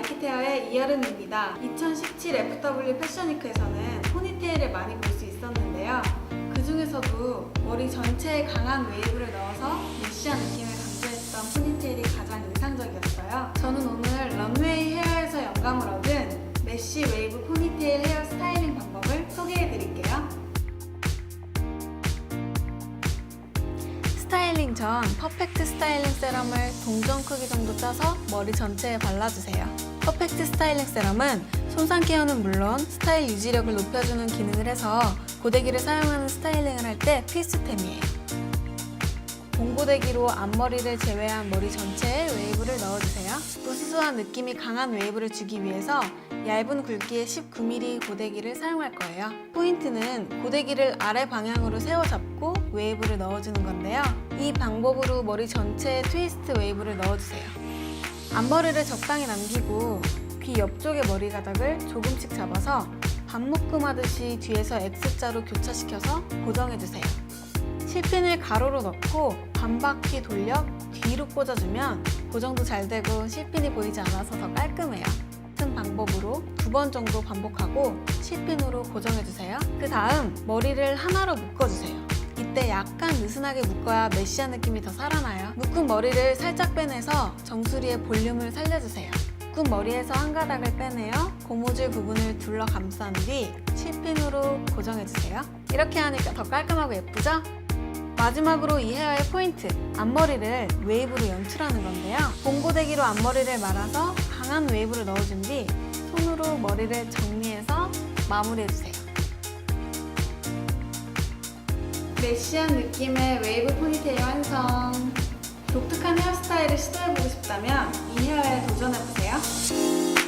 마이키테어의 이여름입니다. 2017 FW 패션위크에서는 포니테일을 많이 볼 수 있었는데요. 그 중에서도 머리 전체에 강한 웨이브를 넣어서 메시한 느낌을 강조했던 포니 스타일링 전 퍼펙트 스타일링 세럼을 동전 크기 정도 짜서 머리 전체에 발라주세요. 퍼펙트 스타일링 세럼은 손상 케어는 물론 스타일 유지력을 높여주는 기능을 해서 고데기를 사용하는 스타일링을 할 때 필수템이에요. 봉고데기로 앞머리를 제외한 머리 전체에 웨이브를 넣어주세요. 부스스한 느낌이 강한 웨이브를 주기 위해서 얇은 굵기의 19mm 고데기를 사용할 거예요. 포인트는 고데기를 아래 방향으로 세워 잡고 웨이브를 넣어주는 건데요. 이 방법으로 머리 전체에 트위스트 웨이브를 넣어주세요. 앞머리를 적당히 남기고 귀 옆쪽의 머리 가닥을 조금씩 잡아서 반묶음하듯이 뒤에서 X자로 교차시켜서 고정해주세요. 실핀을 가로로 넣고 반바퀴 돌려 뒤로 꽂아주면 고정도 잘 되고 실핀이 보이지 않아서 더 깔끔해요. 방법으로 두 번 정도 반복하고 실핀으로 고정해주세요. 그 다음 머리를 하나로 묶어주세요. 이때 약간 느슨하게 묶어야 메시한 느낌이 더 살아나요. 묶은 머리를 살짝 빼내서 정수리의 볼륨을 살려주세요. 묶은 머리에서 한 가닥을 빼내어 고무줄 부분을 둘러 감싼 뒤 실핀으로 고정해주세요. 이렇게 하니까 더 깔끔하고 예쁘죠? 마지막으로 이 헤어의 포인트, 앞머리를 웨이브로 연출하는 건데요. 봉고데기로 앞머리를 말아서 강한 웨이브를 넣어준 뒤 손으로 머리를 정리해서 마무리해주세요. 메시한 느낌의 웨이브 포니테일 완성! 독특한 헤어스타일을 시도해보고 싶다면 이 헤어에 도전해보세요.